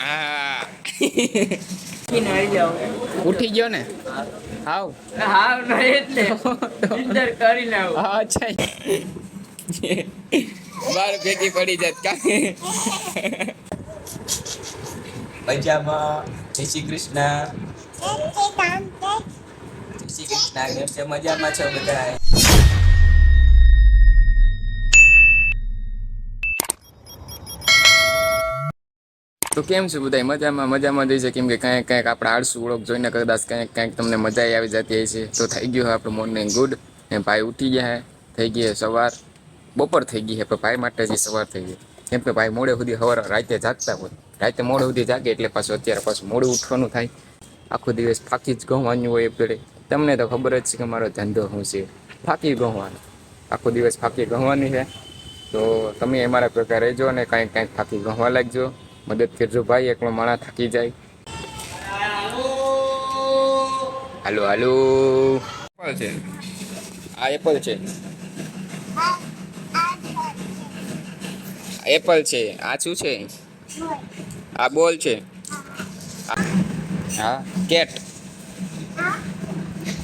હા. ઉઠી ગયો ને? હાવ હાવ ને નિંદર કરીને આવું. હા અચ્છા. બાર ભેગી પડી જાત કા. મજામાં. જય શ્રી કૃષ્ણ. જય શ્રી કૃષ્ણ. કેમ છે? મજામાં છો બધા તો કેમ છે બધા મજામાં મજામાં જઈ છે. કેમ કે કાંઈક કાંઈક આપણે આળસુ ઓળખ જોઈને કદાચ કાંઈક કાંઈક તમને મજા આવી જતી હશે તો થઈ ગયું હોય આપણું મોર્નિંગ ગુડ ને ભાઈ ઉઠી ગયા હે. થઈ ગઈ સવાર. બપોર થઈ ગઈ હે, પણ ભાઈ માટે હજી સવાર થઈ ગઈ. કેમ કે ભાઈ મોડે સુધી સવાર રાતે જાગતા હોય. રાતે મોડે સુધી જાગે એટલે પાછું અત્યારે પાછું મોડું ઉઠવાનું થાય. આખો દિવસ ફાકી જ ગમવાનું હોય એટલે તમને તો ખબર જ છે કે મારો ધંધો શું છે. ફાકી ગમવાનો આખો દિવસ ફાકી ગમવાની છે. તો તમે અમારા પ્રકાર રહેજો અને કાંઈક કાંઈક ફાકી ગમવા લાગજો. મદદ કરજો ભાઈ, એકલો માણા થાકી જાય. હાલો હાલો. છે. આ એપલ છે. એપલ છે. આ શું છે? આ બોલ છે. હા, કેટ.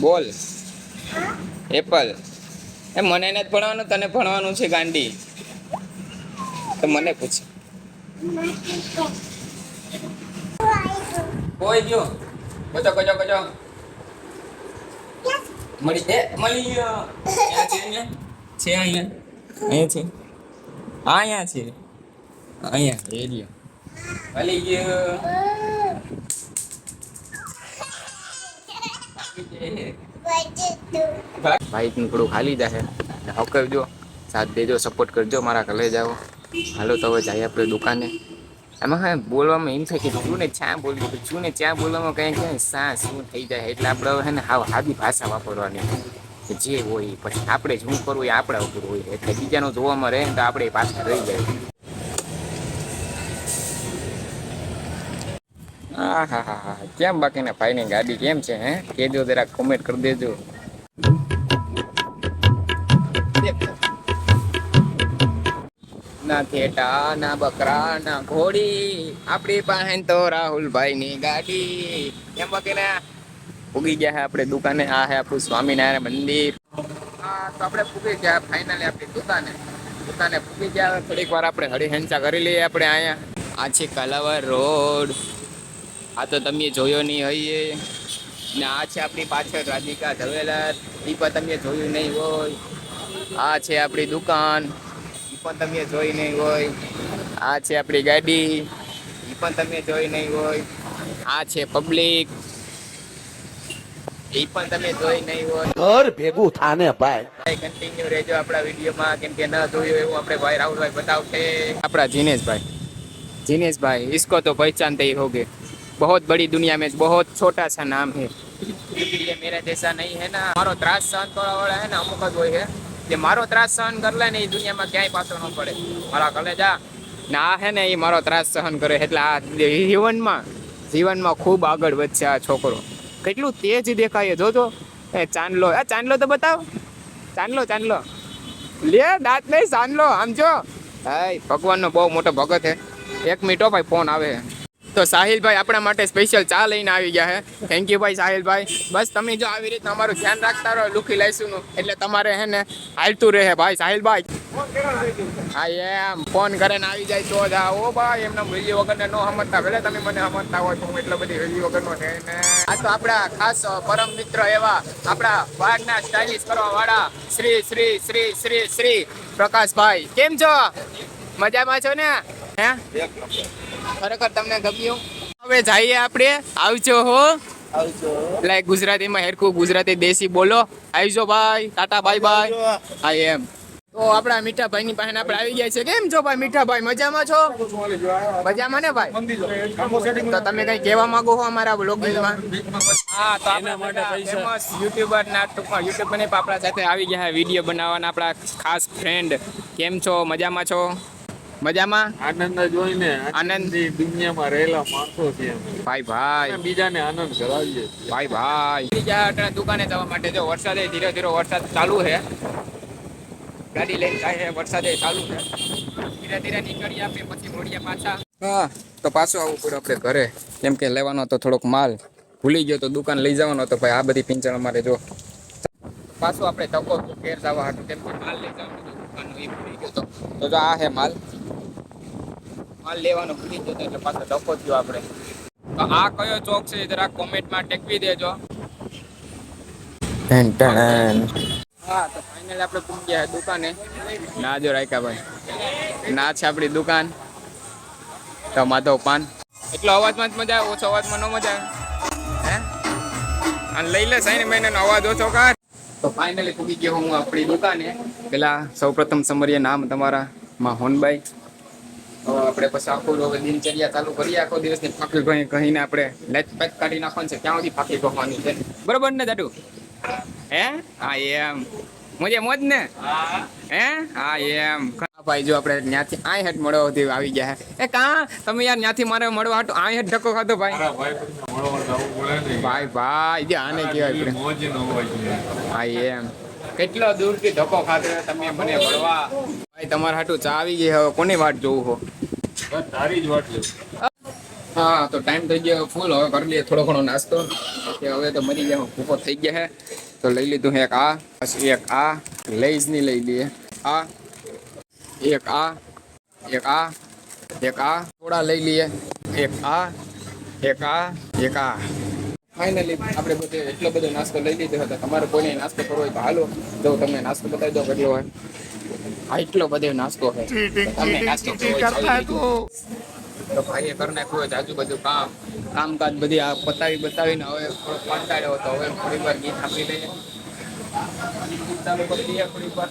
બોલ. એપલ એ મને નથી ભણવાનું, તને ભણવાનું છે ગાંડી. તો મને પૂછ. કોઈ ગયો બચો કચો કચો મળી એ મળી ગયો છે અહીંયા અહીંયા છે હા અહીંયા છે અહીંયા એ રહ્યો મળી ગયો ભાઈ થોડું ખાલી જશે જો સાથ દેજો સપોર્ટ કરજો મારા ઘરે જાઓ હાલો, તો હવે જઈએ આપણે દુકાને. એમાં હા, બોલવામાં એમ થાય કે શું ને ચા બોલ્યું શું ને ચા બોલવામાં કંઈ કંઈ સા શું થઈ જાય એટલે આપણે હવે ને હાવ હાદી ભાષા વાપરવાની. જે હોય, પછી આપણે શું કરવું એ આપણા ઉપર હોય. એટલે બીજાનું જોવામાં રહે ને તો આપણે પાછા રહી જાય. હા હા હા હા કેમ બાકીના ભાઈની ગાડી કેમ છે, હે? કેજો જરા કોમેન્ટ કરી દેજો. ના થેટા, ના બકરા, ના ઘોડી. આપણી પાસે તો રાહુલભાઈ ની ગાડી. કેમ બાકીના ઉગી ગયા છે આપણે દુકાને. આ છે આપણું સ્વામિનારાયણ મંદિર. હા, તો આપણે પૂગી ગયા ફાઇનલી આપણી દુકાને. દુકાને પૂગી ગયા. થોડીક વાર આપણે હરિહંસા કરી લઈએ આપણે અહીંયા. આ છે કલાવર રોડ. આ તો તમે જોયો નહીં હોય ને આ છે આપણી પાછળ રાધિકા ધવેલર. એ પણ તમે જોયું નહીં હોય. આ છે આપણી દુકાન. પણ તમે જોઈ નહીં હોય આ છે આપણી ગાડી એ પણ તમે જોઈ નહીં હોય આ છે પબ્લિક એ પણ તમે જોઈ નહીં હોય ઘર ભેગું થાને ભાઈ કન્ટિન્યુ રહેજો આપણા વિડીયોમાં કેમ કે ન જોયું એવું આપણે ભાઈ રાહુલભાઈ બતાવશે આપણા જીનેશભાઈ जिनेश भाई इसको तो पहचानते ही होगे बहुत बड़ी दुनिया में बहुत छोटा सा नाम है क्योंकि ये मेरे जैसा नहीं है ना मारो त्रास सहन કરવા વાળા है ना અમુક જ હોય છે જે મારો ત્રાસ સહન કરી લે ને એ દુનિયામાં ક્યાંય પાછો ન પડે. મારા કલેજા ને આ હે ને એ મારો ત્રાસ સહન કરે એટલે આ જીવનમાં જીવનમાં ખૂબ આગળ વધશે આ છોકરો. કેટલું તેજ દેખાય જોજો. એ ચાંદલો. આ ચાંદલો તો બતાવ. ચાંદલો ચાંદલો. લે, દાંત નહીં, ચાંદલો. આમ જો. હાય, ભગવાનનો બહુ મોટો ભગત હે એક મિનિટો ભાઈ, ફોન આવે. તો સાહિલભાઈ આપણા માટે સ્પેશિયલ ચા લઈને આવી ગયા છે થેન્ક યુ ભાઈ સાહિલભાઈ. બસ તમે જો આવી રીતે અમારું ધ્યાન રાખતા રહો, લુખી લાઈસુનું એટલે તમારે હે ને હાલતું રહે ભાઈ સાહિલભાઈ. હા એમ ફોન કરે ને આવી જાય તો જ ઓ ભાઈ, એમના વેલી વગરને નો સમજતા. ભલે તમે મને સમજતા હોય હું એટલો બધી વેલી વગરનો છે આ તો આપણા ખાસ પરમ મિત્ર એવા આપણા વાળના સ્ટાઇલિશ કરવા વાળા શ્રી શ્રી શ્રી શ્રી શ્રી પ્રકાશભાઈ. કેમ છો? મજામાં છો ને? હે? ખરેખર તમને ગમ્યું? હવે જઈએ આપણે. આવજો હો. લાઈક ગુજરાતીમાં હેરખું ગુજરાતી દેશી બોલો. આવજો ભાઈ. ટાટા બાય બાય. હા એમ. તો આપણા મીઠાભાઈ ની પાસે આપણે આવી ગયા છે કેમ છો ભાઈ? મીઠાભાઈ મજામાં છો? મજામાં ને ભાઈ? તો તમે કઈ કહેવા માંગો છો અમારા બ્લોગિંગમાં હા તો આપણા માટે ફેમસ યુટ્યુબર ના ટૂંકમાં યુટ્યુબર ને પણ આપણા સાથે આવી ગયા વીડિયો બનાવવાના આપણા ખાસ ફ્રેન્ડ કેમ છો? મજામાં છો? મજામાં? આનંદ જોઈને આનંદ. દુનિયામાં રહેલા માણસો છે ભાઈ ભાઈ. બીજાને આનંદ કરાવીએ ભાઈ ભાઈ. બીજા અટાણે દુકાને જવા માટે જો વરસાદે ધીરે ધીરે વરસાદ ચાલુ છે. ગાડી લઈને જાય છે વરસાદે ચાલુ છે. ધીરે ધીરે નીકળી આપણે પછી મોડિયા પાછા. હા તો પાછું આવવું પડે આપણે ઘરે. કેમ કે લેવાનો હતો થોડોક માલ. ભૂલી ગયો તો દુકાન લઈ જવાનો હતો ભાઈ આ બધી પિંચણ અમારે જો. પાછું આપણે તકો ઘેર જવા હતું કેમ કે માલ લઈ જવાનું હતું એ ભૂલી ગયો તો. તો જો આ હે માલ. માલ લેવાનો ભૂલી ગયો એટલે પાછો ધક્કો થયો આપણે. તો આ કયો ચોક છે જરા કોમેન્ટમાં ટેકવી દેજો. હા તો ફાઇનલ આપણે પૂરી ગયા દુકાને. ના જો રાઈકા ભાઈ. ના છે આપણી દુકાન. તો માધવ પાન. એટલો અવાજમાં જ મજા આવે ઓછો અવાજમાં ન મજા આવે. હે? અને લઈ લે સાઈન મહિનાનો અવાજ ઓછો કર. તો ફાઇનલી પૂગી ગયો હું આપણી દુકાને. પેલા સૌપ્રથમ સમરીએ નામ તમારા માં હોનબાઈ. આપણે પછી આખું દિનચર્યા ચાલુ કરીએ આખો દિવસની ફાંકી કહી કહીને આપણે લેચ પેચ કાઢી નાખવાનું છે ક્યાં સુધી ફાંકી કહવાની છે. બરોબર ને દાદુ? હે? હા એમ. મજા મોજ ને? હે? હા એમ. ભાઈ જો આપણે ત્યાંથી આય હેઠ મળવા સુધી આવી ગયા હે. એ કા? તમે યાર ત્યાંથી મારે મળવા હાટું આય હેઠ ધક્કો ખાધો ભાઈ. ભાઈ ભાઈ ભાઈ જે આને કહેવાય આપણે. હા એમ. કેટલો દૂરથી ધક્કો ખાધો તમે મને મળવા. ભાઈ તમારા હાટું ચા આવી ગઈ હવે કોની વાટ જોવું હો? તારી જ વાટ. હા તો ટાઈમ થઈ ગયો ફૂલ. હવે કરી લઈએ થોડો ઘણો નાસ્તો. કે હવે તો મરી ગયા ભૂખો થઈ ગયા હે. તો લઈ લીધું એક આ પછી એક આ. લઈ જ નહીં લઈ લઈએ. આ. એક આ એક આ એક આ થોડા લઈ લઈએ એક આ એક આ એક આ ફાઇનલી આપણે બધે એટલો બધો નાસ્તો લઈ લીધો હતો તમારે કોઈને નાસ્તો કરવો હોય તો હાલો જો તમને નાસ્તો બતાવી દો કેટલો હોય આ એટલો બધો નાસ્તો છે તમને નાસ્તો કરવો તો ભાઈએ કરી નાખ્યું હોય આજુબાજુ કામ કામકાજ બધી આ પતાવી બતાવીને હવે થોડો કંટાળ્યો હતો હવે થોડી વાર ગીત આપી લઈએ ગીત ચાલુ કરી દઈએ થોડી વાર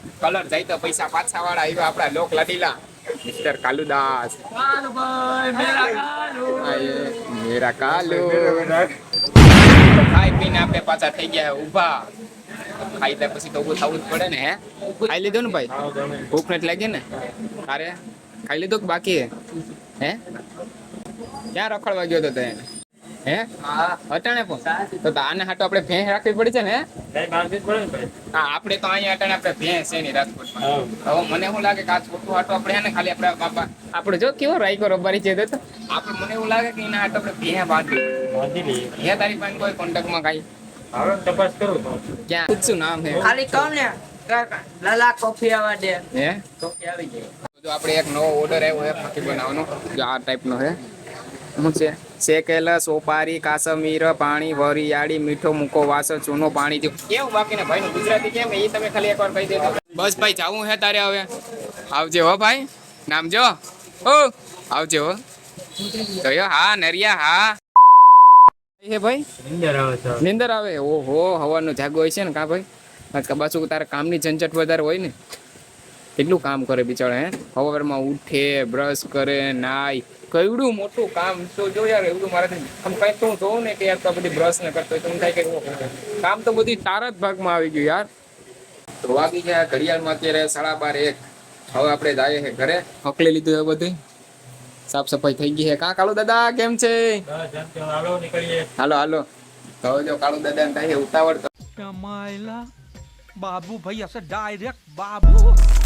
કલર જાય તો પૈસા પાછા વાળા આવ્યા આપણા લોક લાડીલા મિસ્ટર કાલુદાસ. મેરા કાલુ. ખાઈ પીને આપણે પાછા થઈ ગયા ઊભા. ખાઈ લે પછી તો ઊભું થવું જ પડે ને હે? ખાઈ લીધું ને ભાઈ? ભૂખ નથી લાગી ને? તારે ખાઈ લીધું કે બાકી? હે હે? ક્યાં રખડવા ગયો તો તે? હે? હા અટાણે પણ તો તો આને હાટો આપણે ભેંસ રાખવી પડી છે ને? હે હા આપણે તો અહીંયા અટાણે આપણે ભેંસ છે ની રાજકોટમાં. હવે મને એવું લાગે કે આ છોટું હાટો આપણે હે ને ખાલી આપણે બાપા આપણે જો કેવો રાઈકો રબારી છે તો આપણે મને એવું લાગે કે એના હાટો આપણે ભેંસ બાંધી હે તારી પાસે કોઈ કોન્ટેક્ટમાં કાંઈ? ક્યાં? પૂછશું નામ હે? ખાલી કહું ને કાકા, લાલા કોફી આવવા દે. હે? કોફી આવી ગઈ જો આપણે એક નવો ઓર્ડર આવ્યો છે ફાકી બનાવવાનો જો આ ટાઈપનો છે શું છે? શેકેલ સોપારી કાસમીર પાણી વરિયાળી મીઠો મૂકો વાસ ચૂનો પાણી થયું. કેવું બાકીને ભાઈ ગુજરાતી કેમ? એ તમે ખાલી એકવાર કહી દેજો. બસ ભાઈ જાવું હે તારે હવે. આવજે હો ભાઈ. નામ જો. ઓ આવજે હો. જોયો હા નરિયા હા. હે ભાઈ? નિંદર આવે ઓહો હવાનો જાગો હોય છે ને કા ભાઈ? કબાસુ તારે કામની ઝંઝટ વધારે હોય ને. કેટલું કામ કરે બિચારા હે? સવારમાં ઉઠે બ્રશ કરે નાય. કેવડું મોટું કામ. તો જો યાર એવડું મારાથી આમ કઈ તો હું જોઉં ને કે યાર તો બધી બ્રશ ને કરતો હોય તો થાય કે કામ તો બધી તારા જ ભાગમાં આવી ગયું યાર. તો વાગી ગયા ઘડિયાળમાં અત્યારે સાડા બાર એક. હવે આપણે જઈએ છે ઘરે. હકલી લીધું છે બધું. સાફ સફાઈ થઈ ગઈ છે. કા કાળુ દાદા કેમ છે? હાલો હાલો તો જો કાળુ દાદા ને થાય ઉતાવળ કમાયલા બાબુ ભાઈ હશે ડાયરેક્ટ બાબુ.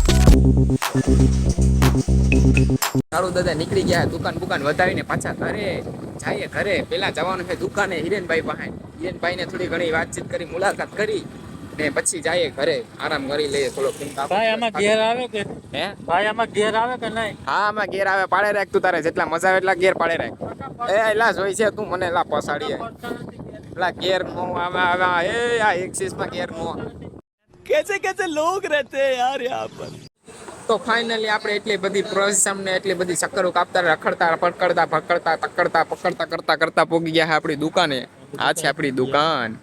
સારું દાદા નીકળી ગયા દુકાન બુકાન વધાવીને પાછા ઘરે જઈએ ઘરે. પેલા જવાનું છે દુકાને હિરેનભાઈ પાસે. હિરેનભાઈ ને થોડી ઘણી વાતચીત કરી મુલાકાત કરી ને પછી જઈએ ઘરે. આરામ કરી લઈએ થોડો ભાઈ આમાં ઘેર આવે કે હે? ભાઈ આમાં ઘેર આવે કે નહીં? હા આમાં ઘેર આવે. પાડે રાખ તું તારે. જેટલા મજા આવે એટલા ઘેર પાડે રાખ. એ એલા જોઈ છે તું મને લા પસાડી એલા ઘેર નો આમાં આવે એ આ એક્સિસમાં ઘેર નો કેસે કેસે લોગ રહેતે યાર યહાં પર. તો ફાઇનલી આપણે એટલી બધી પ્રોસેસ એટલી બધી ચક્કરો કાપતા રખડતા પકડતા પકડતા તકડતા પકડતા કરતા કરતા પોગી ગયા આપણી દુકાને. આ છે આપણી દુકાન.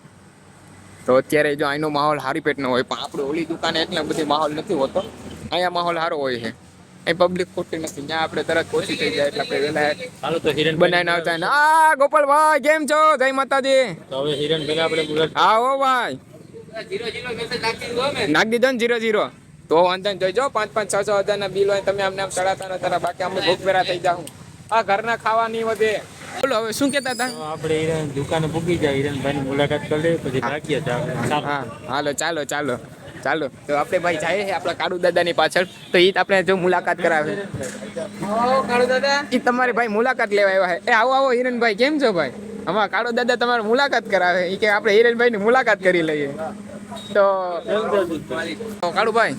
તો અત્યારે જો અહીંનો માહોલ હારી પેટનો હોય પણ આપણે ઓલી દુકાને એટલે બધી માહોલ નથી હોતો. અહીંયા માહોલ સારો હોય છે. અહીં પબ્લિક ખોટી નથી. ત્યાં આપણે તરત પહોંચી થઈ જાય એટલે આપણે વેલા હાલો તો હિરણ બનાવીને આવતા ને. આ ગોપાલભાઈ કેમ છો? જય માતાજી. તો હવે હિરણ પેલા આપણે હા ઓ ભાઈ. જીરો જીરો મેસેજ નાખી દીધો અમે નાખી દીધો ને જીરો જીરો. તો વાંધો નહીં જોઈજો પાંચ પાંચ છ છ હજાર ના બિલ હોય તમે અમને આમ ચડાતા ન તારા બાકી અમે ભૂખ ભેરા થઈ જાઉં. આ ઘરના ખાવાની વધે. બોલો હવે શું કહેતા હતા? આપણે હિરણ દુકાને પૂકી જાય હિરણભાઈની મુલાકાત કરી લઈએ પછી તો હા હાલો ચાલો ચાલો ચાલો. તો આપણે ભાઈ જાય છે આપણા કાળુ દાદાની પાછળ. તો એ આપણે જો મુલાકાત કરાવે. કાળુ દાદા. એ તમારી ભાઈ મુલાકાત લેવા આવ્યા છે. એ આવો આવો હિરણભાઈ કેમ છો ભાઈ? અમારા કાળો દાદા તમારે મુલાકાત કરાવે. એ કે આપણે હિરણભાઈની મુલાકાત કરી લઈએ. તો કાળુભાઈ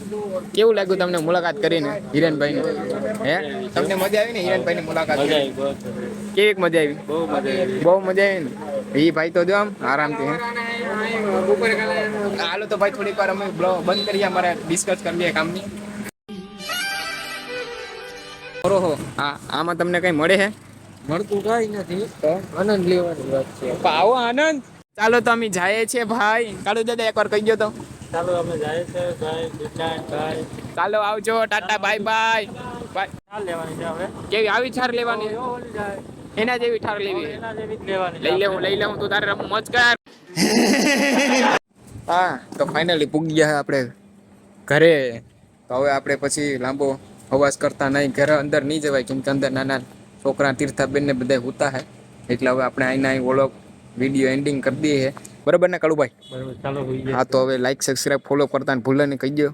કેવું લાગ્યું તમને મુલાકાત કરીને હિરણભાઈની હે? તમને મજા આવી ને મુલાકાત કરી? આવી બહુ કેવી મજા આવી? બહુ મજા આવી. બહુ મજા આવી ને? એ ભાઈ તો જો આમ આરામથી હે? હાલો તો ભાઈ થોડીક વાર અમે બંધ કરીએ અમારે ડિસ્કસ કરીએ કામની. ઓહો હા આમાં તમને કઈ મળે છે મળતું કઈ નથી. આનંદ લેવાની વાત છે. આવો આનંદ. ચાલો તો અમે જઈએ છીએ ભાઈ. કાળુ દાદા એકવાર કહી ગયો તો. ચાલો અમે જાય છે ભાઈ ગુડ નાઇટ ભાઈ. ચાલો આવજો ટાટા બાય બાય. બાય. ચાલ લેવાની છે હવે. કેવી આવી છાર લેવાની? એના જેવી ઠાર લેવી. છે. એના જેવી જ લેવાની છે લઈ લેવું લઈ લેવું તું તારે રમવું મોજ કર. હા તો ફાઇનલી પૂગી ગયા આપણે ઘરે. તો હવે આપણે પછી લાંબો અવાજ કરતા નહીં. ઘરે અંદર નહીં જવાય કેમ કે અંદર નાના છોકરા તીર્થાબેન ને બધા હોતા હે. એટલે હવે આપણે અહીંના અહીં ઓળખ. વીડિયો એન્ડિંગ કરી દઈએ બરાબર ને કાળુભાઈ હા તો હવે લાઈક સબસ્ક્રાઇબ ફોલો કરતા ને ભૂલે નહીં કહી દો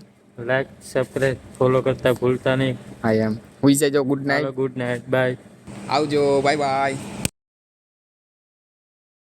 લાઈક સબસ્ક્રાઇબ ફોલો કરતા ભૂલતા નહીં. હા એમ. હુઈ જજો good night good night bye આવજો બાય બાય